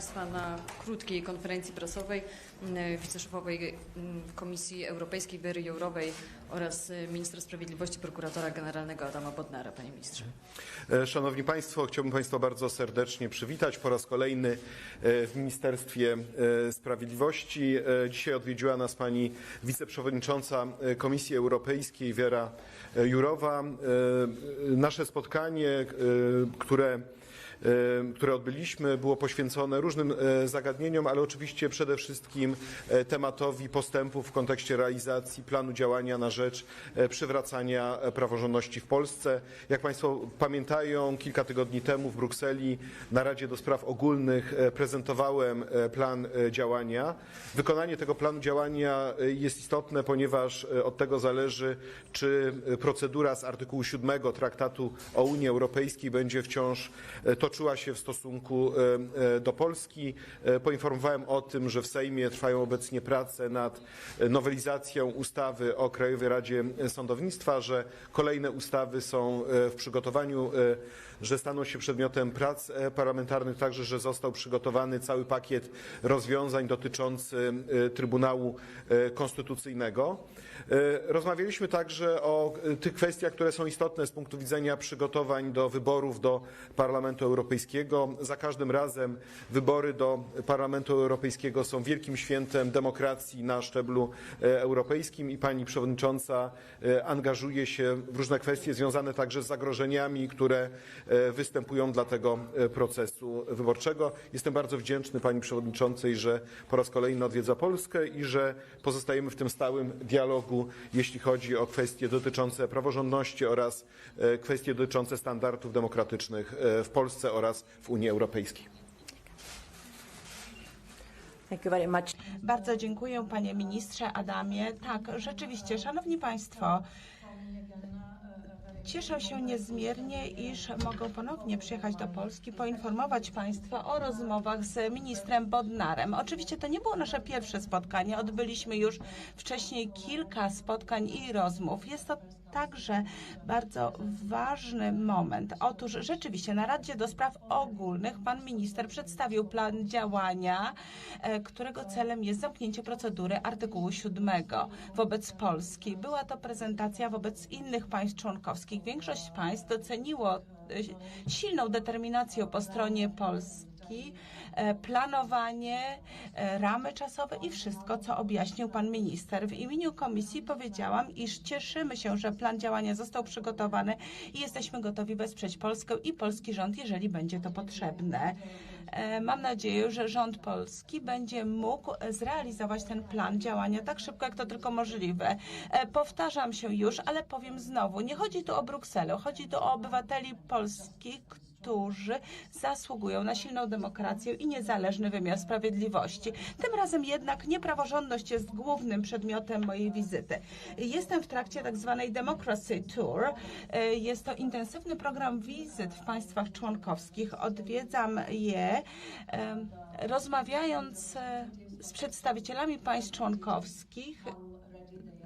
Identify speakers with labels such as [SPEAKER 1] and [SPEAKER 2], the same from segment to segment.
[SPEAKER 1] Państwa na krótkiej konferencji prasowej m, wiceszefowej m, Komisji Europejskiej Wery Jourowej oraz y, ministra sprawiedliwości prokuratora generalnego Adama Bodnara. Panie ministrze.
[SPEAKER 2] E, Szanowni Państwo, chciałbym Państwa bardzo serdecznie przywitać po raz kolejny e, w Ministerstwie e, Sprawiedliwości. Dzisiaj odwiedziła nas Pani Wiceprzewodnicząca Komisji Europejskiej Wiera Jurowa. Nasze spotkanie, które które odbyliśmy, było poświęcone różnym e, zagadnieniom, ale oczywiście przede wszystkim e, tematowi postępów w kontekście realizacji planu działania na rzecz e, przywracania e, praworządności w Polsce. Jak Państwo pamiętają, kilka tygodni temu w Brukseli na Radzie do Spraw Ogólnych e, prezentowałem e, plan e, działania. Wykonanie tego planu działania e, jest istotne, ponieważ e, od tego zależy, czy e, procedura z artykułu 7 Traktatu o Unii Europejskiej będzie wciąż e, toczyła się w stosunku e, e, do Polski. E, Poinformowałem o tym, że w Sejmie trwają obecnie prace nad nowelizacją ustawy o Krajowej Radzie Sądownictwa, że kolejne ustawy są w przygotowaniu, że staną się przedmiotem prac e, parlamentarnych, także że został przygotowany cały pakiet rozwiązań dotyczący e, Trybunału e, Konstytucyjnego. Rozmawialiśmy także o tych kwestiach, które są istotne z punktu widzenia przygotowań do wyborów do Parlamentu Europejskiego. Za każdym razem wybory do Parlamentu Europejskiego są wielkim świętem demokracji na szczeblu europejskim i pani przewodnicząca angażuje się w różne kwestie związane także z zagrożeniami, które występują dla tego e, procesu wyborczego. Jestem bardzo wdzięczny pani przewodniczącej, że po raz kolejny odwiedza Polskę i że pozostajemy w tym stałym dialogu, jeśli chodzi o kwestie dotyczące praworządności oraz e, kwestie dotyczące standardów demokratycznych e, w Polsce oraz w Unii Europejskiej.
[SPEAKER 3] Bardzo dziękuję panie ministrze Adamie. Tak, rzeczywiście, szanowni państwo, cieszę się niezmiernie, iż mogę ponownie przyjechać do Polski, poinformować państwa o rozmowach z ministrem Bodnarem. Oczywiście to nie było nasze pierwsze spotkanie, odbyliśmy już wcześniej kilka spotkań i rozmów. Jest to także bardzo ważny moment. Otóż rzeczywiście na Radzie do Spraw Ogólnych pan minister przedstawił plan działania, e, którego celem jest zamknięcie procedury artykułu 7 wobec Polski. Była to prezentacja wobec innych państw członkowskich. Większość państw doceniło e, silną determinację po stronie Polski planowanie, e, ramy czasowe i wszystko, co objaśnił pan minister. W imieniu komisji powiedziałam, iż cieszymy się, że plan działania został przygotowany i jesteśmy gotowi wesprzeć Polskę i polski rząd, jeżeli będzie to potrzebne. E, Mam nadzieję, że rząd polski będzie mógł zrealizować ten plan działania tak szybko, jak to tylko możliwe. E, Powtarzam się już, ale powiem znowu, nie chodzi tu o Brukselę, chodzi tu o obywateli Polski, którzy zasługują na silną demokrację i niezależny wymiar sprawiedliwości. Tym razem jednak niepraworządność jest głównym przedmiotem mojej wizyty. Jestem w trakcie tak zwanej Democracy Tour. E, Jest to intensywny program wizyt w państwach członkowskich. Odwiedzam je, rozmawiając e, z przedstawicielami państw członkowskich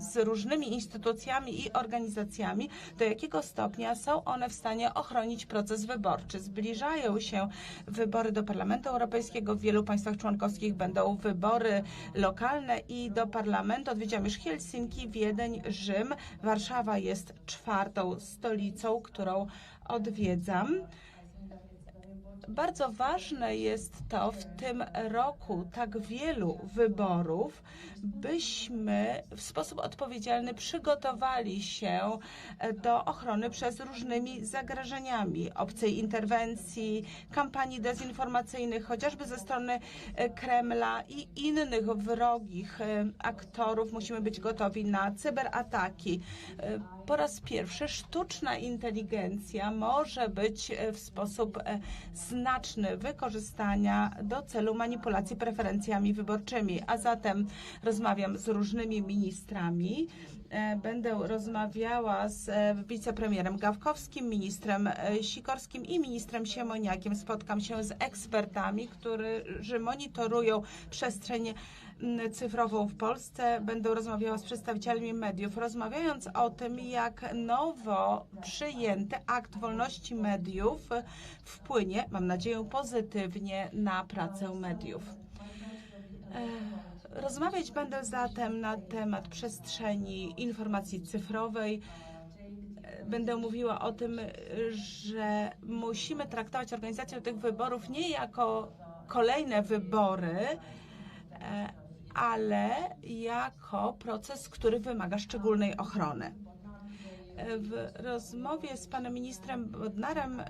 [SPEAKER 3] z różnymi instytucjami i organizacjami, do jakiego stopnia są one w stanie ochronić proces wyborczy. Zbliżają się wybory do Parlamentu Europejskiego. W wielu państwach członkowskich będą wybory lokalne i do Parlamentu. Odwiedziłam już Helsinki, Wiedeń, Rzym. Warszawa jest czwartą stolicą, którą odwiedzam. Bardzo ważne jest to w tym roku tak wielu wyborów, byśmy w sposób odpowiedzialny przygotowali się do ochrony przed różnymi zagrożeniami obcej interwencji, kampanii dezinformacyjnych, chociażby ze strony e, Kremla i innych wrogich e, aktorów. Musimy być gotowi na cyberataki. Po raz pierwszy sztuczna inteligencja może być e, w sposób e, znaczny wykorzystania do celu manipulacji preferencjami wyborczymi. A zatem rozmawiam z różnymi ministrami e, będę rozmawiała z wicepremierem Gawkowskim, ministrem Sikorskim i ministrem Siemoniakiem. Spotkam się z ekspertami, którzy monitorują przestrzeń cyfrową w Polsce. Będę rozmawiała z przedstawicielami mediów, rozmawiając o tym, jak nowo przyjęty akt wolności mediów wpłynie, mam nadzieję, pozytywnie na pracę mediów. E, Rozmawiać będę zatem na temat przestrzeni informacji cyfrowej. E, Będę mówiła o tym, że musimy traktować organizację tych wyborów nie jako kolejne wybory, e, ale jako proces, który wymaga szczególnej ochrony. W rozmowie z panem ministrem Bodnarem e,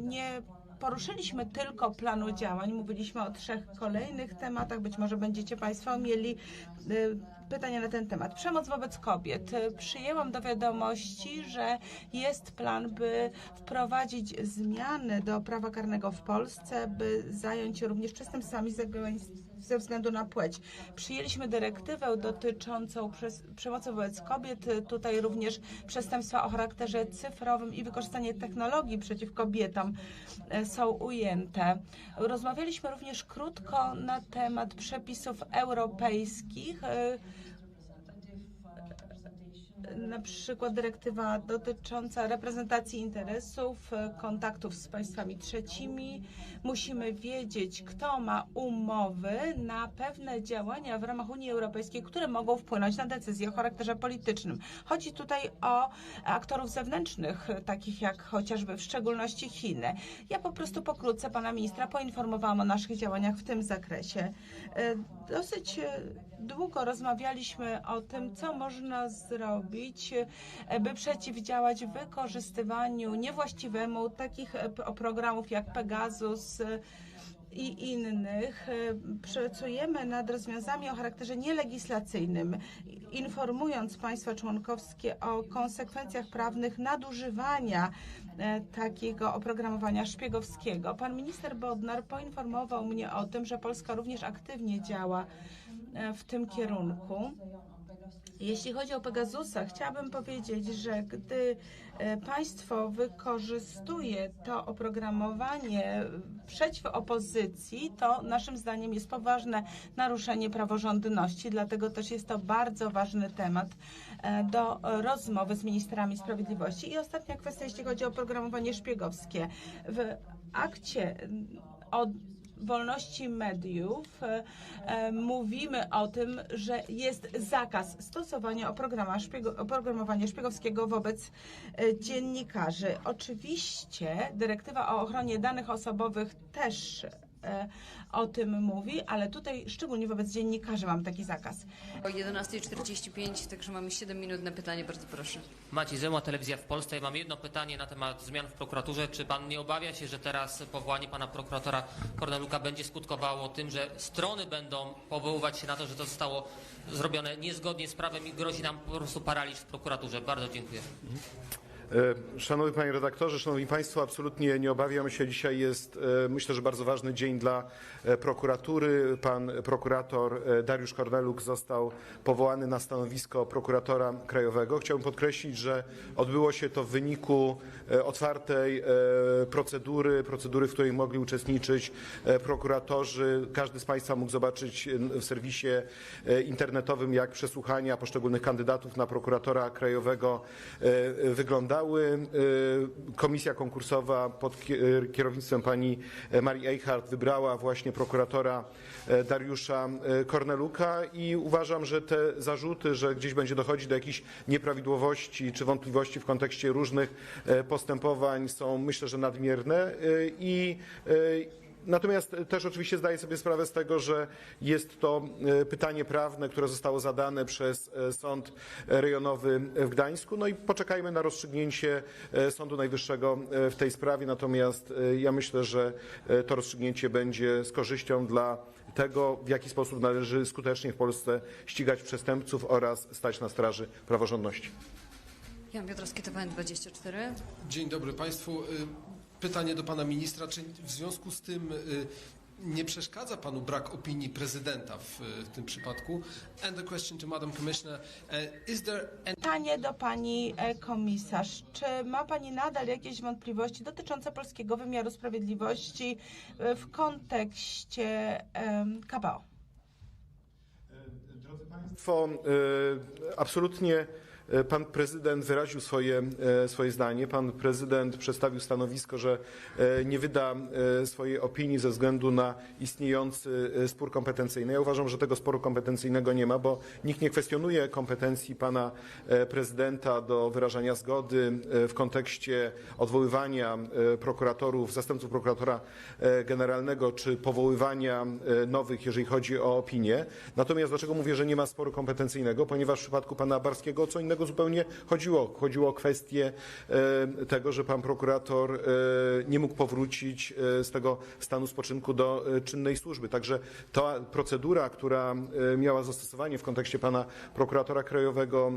[SPEAKER 3] nie poruszyliśmy tylko planu działań, mówiliśmy o trzech kolejnych tematach. Być może będziecie Państwo mieli e, pytania na ten temat. Przemoc wobec kobiet. Przyjęłam do wiadomości, że jest plan, by wprowadzić zmiany do prawa karnego w Polsce, by zająć się również przestępstwami zagranicznymi ze względu na płeć. Przyjęliśmy dyrektywę dotyczącą przemocy wobec kobiet, tutaj również przestępstwa o charakterze cyfrowym i wykorzystanie technologii przeciw kobietom e, są ujęte. Rozmawialiśmy również krótko na temat przepisów europejskich. Na przykład dyrektywa dotycząca reprezentacji interesów, e, kontaktów z państwami trzecimi. Musimy wiedzieć, kto ma umowy na pewne działania w ramach Unii Europejskiej, które mogą wpłynąć na decyzje o charakterze politycznym. Chodzi tutaj o aktorów zewnętrznych, e, takich jak chociażby w szczególności Chiny. Ja po prostu pokrótce pana ministra poinformowałam o naszych działaniach w tym zakresie. E, Dosyć długo rozmawialiśmy o tym, co można zrobić, e, by przeciwdziałać wykorzystywaniu niewłaściwemu takich e, programów jak Pegasus e, i innych. Pracujemy nad rozwiązaniami o charakterze nielegislacyjnym, informując państwa członkowskie o konsekwencjach prawnych nadużywania takiego oprogramowania szpiegowskiego. Pan minister Bodnar poinformował mnie o tym, że Polska również aktywnie działa w tym kierunku. Jeśli chodzi o Pegasusa, chciałabym powiedzieć, że gdy e, państwo wykorzystuje to oprogramowanie przeciw opozycji, to naszym zdaniem jest poważne naruszenie praworządności, dlatego też jest to bardzo ważny temat e, do rozmowy z ministrami sprawiedliwości. I ostatnia kwestia, jeśli chodzi o oprogramowanie szpiegowskie. W akcie mm, o wolności mediów e, e, mówimy o tym, że jest zakaz stosowania oprogramowania szpiegowskiego wobec e, dziennikarzy. Oczywiście dyrektywa o ochronie danych osobowych też o tym mówi, ale tutaj szczególnie wobec dziennikarzy mam taki zakaz.
[SPEAKER 1] O 11.45, także mamy 7 minut na pytanie, bardzo proszę.
[SPEAKER 4] Maciej Zeła, Telewizja w Polsce. Ja mam jedno pytanie na temat zmian w prokuraturze. Czy pan nie obawia się, że teraz powołanie pana prokuratora Korneluka będzie skutkowało tym, że strony będą powoływać się na to, że to zostało zrobione niezgodnie z prawem i grozi nam po prostu paraliż w prokuraturze? Bardzo dziękuję.
[SPEAKER 2] E, Szanowny Panie Redaktorze, Szanowni Państwo, absolutnie nie obawiam się. Dzisiaj jest, e, myślę, że bardzo ważny dzień dla e, prokuratury. Pan prokurator Dariusz Korneluk został powołany na stanowisko prokuratora krajowego. Chciałbym podkreślić, że odbyło się to w wyniku otwartej procedury, procedury, w której mogli uczestniczyć prokuratorzy. Każdy z Państwa mógł zobaczyć w serwisie internetowym, jak przesłuchania poszczególnych kandydatów na prokuratora krajowego e, E, Komisja konkursowa pod kie- kierownictwem pani Marii Eichhardt wybrała właśnie prokuratora e, Dariusza e, Korneluka i uważam, że te zarzuty, że gdzieś będzie dochodzić do jakichś nieprawidłowości czy wątpliwości w kontekście różnych e, postępowań są myślę, że nadmierne e, i e, Natomiast też oczywiście zdaję sobie sprawę z tego, że jest to e, pytanie prawne, które zostało zadane przez e, Sąd Rejonowy w Gdańsku. No i poczekajmy na rozstrzygnięcie e, Sądu Najwyższego w tej sprawie. Natomiast ja myślę, że to rozstrzygnięcie będzie z korzyścią dla tego, w jaki sposób należy skutecznie w Polsce ścigać przestępców oraz stać na straży praworządności.
[SPEAKER 1] Jan Piotrowski, TVN24.
[SPEAKER 5] Dzień dobry Państwu. Pytanie do Pana Ministra. Czy w związku z tym, y, nie przeszkadza panu brak opinii prezydenta w, w tym przypadku? And the question to Madam Commissioner, uh, is there any
[SPEAKER 3] Pytanie do pani e, komisarz. Czy ma pani nadal jakieś wątpliwości dotyczące polskiego wymiaru sprawiedliwości e, w kontekście KPO?
[SPEAKER 2] Drodzy Państwo, e, absolutnie e, pan prezydent wyraził swoje, e, swoje zdanie. Pan prezydent przedstawił stanowisko, że e, nie wyda e, swojej opinii ze względu na istniejący e, spór kompetencyjny. Ja uważam, że tego sporu kompetencyjnego nie ma, bo nikt nie kwestionuje kompetencji pana e, prezydenta do wyrażania zgody e, w kontekście odwoływania e, prokuratorów, zastępców prokuratora e, generalnego, czy powoływania e, nowych, jeżeli chodzi o opinię. Natomiast dlaczego mówię, że nie ma sporu kompetencyjnego? Ponieważ w przypadku pana Barskiego co innego zupełnie chodziło. Chodziło o kwestię e, tego, że pan prokurator e, nie mógł powrócić e, z tego stanu spoczynku do czynnej służby. Także ta procedura, która miała zastosowanie w kontekście pana prokuratora krajowego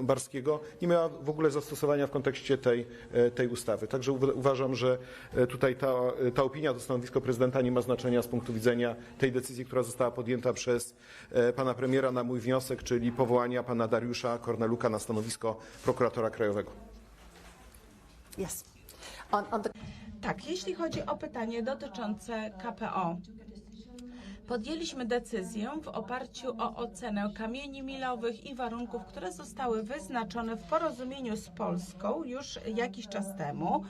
[SPEAKER 2] Barskiego, nie miała w ogóle zastosowania w kontekście tej, tej ustawy. Także uwa- uważam, że tutaj ta, ta opinia, to stanowisko prezydenta nie ma znaczenia z punktu widzenia tej decyzji, która została podjęta przez pana premiera na mój wniosek, czyli powołania pana Dariusza Korneluka na stanowisko prokuratora krajowego.
[SPEAKER 6] Yes. On, on the
[SPEAKER 3] Tak, jeśli chodzi o pytanie dotyczące KPO. Podjęliśmy decyzję w oparciu o ocenę kamieni milowych i warunków, które zostały wyznaczone w porozumieniu z Polską już jakiś czas temu.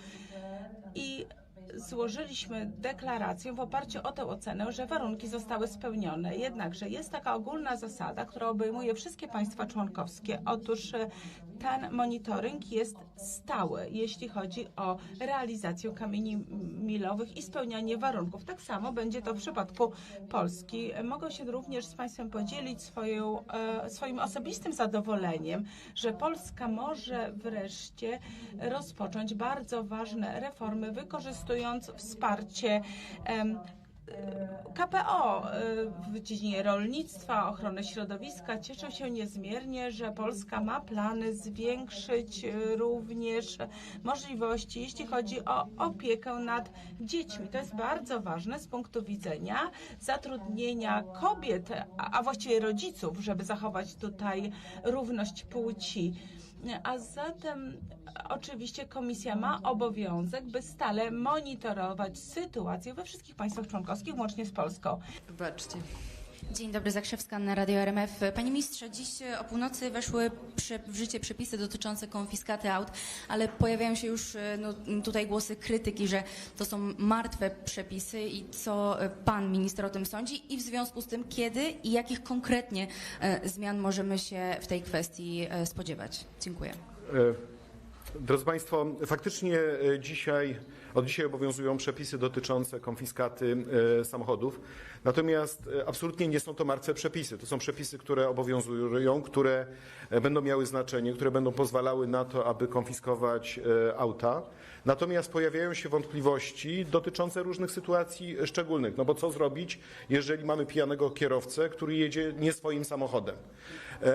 [SPEAKER 3] I złożyliśmy deklarację w oparciu o tę ocenę, że warunki zostały spełnione. Jednakże jest taka ogólna zasada, która obejmuje wszystkie państwa członkowskie. Otóż e, ten monitoring jest stały, jeśli chodzi o realizację kamieni milowych i spełnianie warunków. Tak samo będzie to w przypadku Polski. Mogę się również z Państwem podzielić swoją, e, swoim osobistym zadowoleniem, że Polska może wreszcie rozpocząć bardzo ważne reformy, wykorzystując wsparcie em, KPO e, w dziedzinie rolnictwa, ochrony środowiska. Cieszę się niezmiernie, że Polska ma plany zwiększyć e, również możliwości, jeśli chodzi o opiekę nad dziećmi. To jest bardzo ważne z punktu widzenia zatrudnienia kobiet, a właściwie rodziców, żeby zachować tutaj równość płci. A zatem oczywiście komisja ma obowiązek, by stale monitorować sytuację we wszystkich państwach członkowskich, łącznie z Polską.
[SPEAKER 1] Wybaczcie.
[SPEAKER 7] Dzień dobry, Zakrzewska na Radio RMF. Panie ministrze, dziś o północy weszły w życie przepisy dotyczące konfiskaty aut, ale pojawiają się już e, no, tutaj głosy krytyki, że to są martwe przepisy i co e, pan minister o tym sądzi i w związku z tym kiedy i jakich konkretnie e, zmian możemy się w tej kwestii e, spodziewać? Dziękuję.
[SPEAKER 2] E, Drodzy Państwo, faktycznie e, dzisiaj, od dzisiaj obowiązują przepisy dotyczące konfiskaty e, samochodów. Natomiast e, absolutnie nie są to martwe przepisy. To są przepisy, które obowiązują, które e, będą miały znaczenie, które będą pozwalały na to, aby konfiskować auta. Natomiast pojawiają się wątpliwości dotyczące różnych sytuacji szczególnych. No bo co zrobić, jeżeli mamy pijanego kierowcę, który jedzie nie swoim samochodem?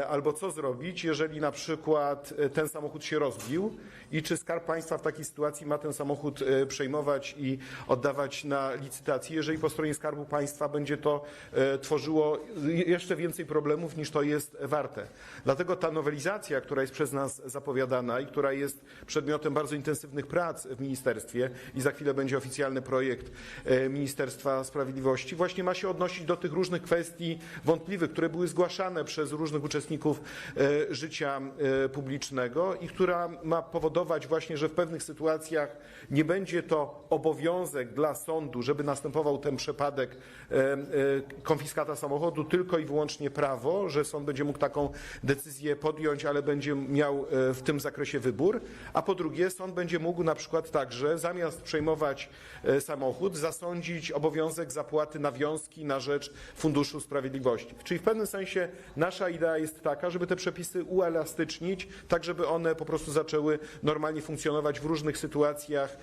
[SPEAKER 2] Albo co zrobić, jeżeli na przykład ten samochód się rozbił i czy Skarb Państwa w takiej sytuacji ma ten samochód przejmować i oddawać na licytację, jeżeli po stronie Skarbu Państwa będzie to e, tworzyło jeszcze więcej problemów niż to jest warte. Dlatego ta nowelizacja, która jest przez nas zapowiadana i która jest przedmiotem bardzo intensywnych prac w ministerstwie i za chwilę będzie oficjalny projekt e, Ministerstwa Sprawiedliwości, właśnie ma się odnosić do tych różnych kwestii wątpliwych, które były zgłaszane przez różnych uczestników e, życia publicznego i która ma powodować właśnie, że w pewnych sytuacjach nie będzie to obowiązek dla sądu, żeby następował ten przypadek e, e, konfiskata samochodu, tylko i wyłącznie prawo, że sąd będzie mógł taką decyzję podjąć, ale będzie miał e, w tym zakresie wybór, a po drugie sąd będzie mógł na przykład także zamiast przejmować samochód, zasądzić obowiązek zapłaty nawiązki na rzecz Funduszu Sprawiedliwości. Czyli w pewnym sensie nasza idea jest taka, żeby te przepisy uelastycznić, tak żeby one po prostu zaczęły normalnie funkcjonować w różnych sytuacjach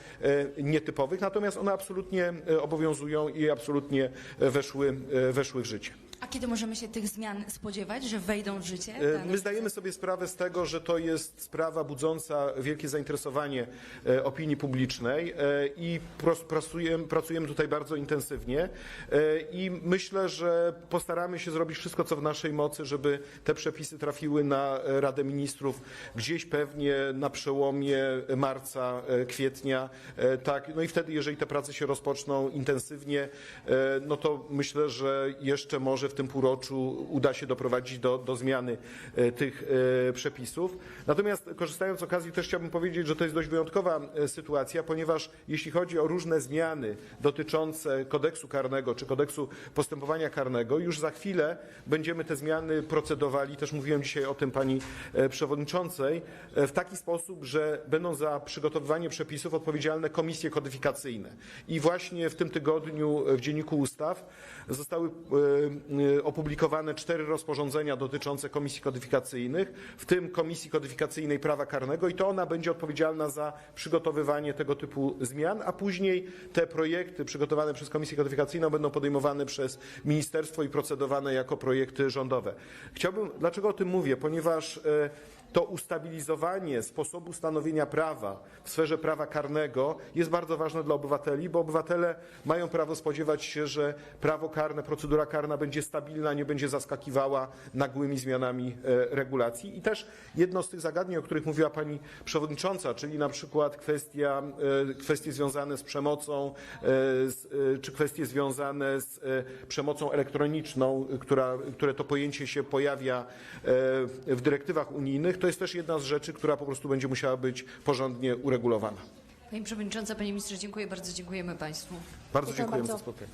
[SPEAKER 2] nietypowych, natomiast one absolutnie e, obowiązują i absolutnie e, weszły, e, weszły w życie.
[SPEAKER 7] A kiedy możemy się tych zmian spodziewać, że wejdą w życie?
[SPEAKER 2] E,
[SPEAKER 7] Ta
[SPEAKER 2] My zdajemy sobie sprawę z tego, że to jest sprawa budząca wielkie zainteresowanie e, opinii publicznej e, i pracujemy, pracujemy tutaj bardzo intensywnie i myślę, że postaramy się zrobić wszystko, co w naszej mocy, żeby te przepisy trafiły na Radę Ministrów gdzieś pewnie na przełomie marca, kwietnia. Tak, no i wtedy, jeżeli te prace się rozpoczną intensywnie, no to myślę, że jeszcze może w tym półroczu uda się doprowadzić do, do zmiany e, tych e, przepisów. Natomiast korzystając z okazji też chciałbym powiedzieć, że to jest dość wyjątkowa e, sytuacja, ponieważ jeśli chodzi o różne zmiany dotyczące kodeksu karnego czy kodeksu postępowania karnego, już za chwilę będziemy te zmiany procedowali, też mówiłem dzisiaj o tym pani przewodniczącej, w taki sposób, że będą za przygotowywanie przepisów odpowiedzialne komisje kodyfikacyjne. I właśnie w tym tygodniu w Dzienniku Ustaw zostały opublikowane cztery rozporządzenia dotyczące komisji kodyfikacyjnych, w tym Komisji Kodyfikacyjnej Prawa Karnego i to ona będzie odpowiedzialna za przygotowywanie tego typu zmian, a później te projekty przygotowane przez Komisję Kodyfikacyjną będą podejmowane przez ministerstwo i procedowane jako projekty rządowe. Chciałbym, dlaczego o tym mówię? Ponieważ e, to ustabilizowanie sposobu stanowienia prawa w sferze prawa karnego jest bardzo ważne dla obywateli, bo obywatele mają prawo spodziewać się, że prawo karne, procedura karna będzie stabilna, nie będzie zaskakiwała nagłymi zmianami e, regulacji. I też jedno z tych zagadnień, o których mówiła pani przewodnicząca, czyli na przykład kwestia, e, kwestie związane z przemocą, e, czy kwestie związane z przemocą elektroniczną, która, które to pojęcie się pojawia w dyrektywach unijnych, to jest też jedna z rzeczy, która po prostu będzie musiała być porządnie uregulowana.
[SPEAKER 1] Pani Przewodnicząca, Panie Ministrze, dziękuję bardzo, dziękujemy Państwu.
[SPEAKER 2] Bardzo
[SPEAKER 6] Dziękuję
[SPEAKER 2] dziękujemy za spotkanie.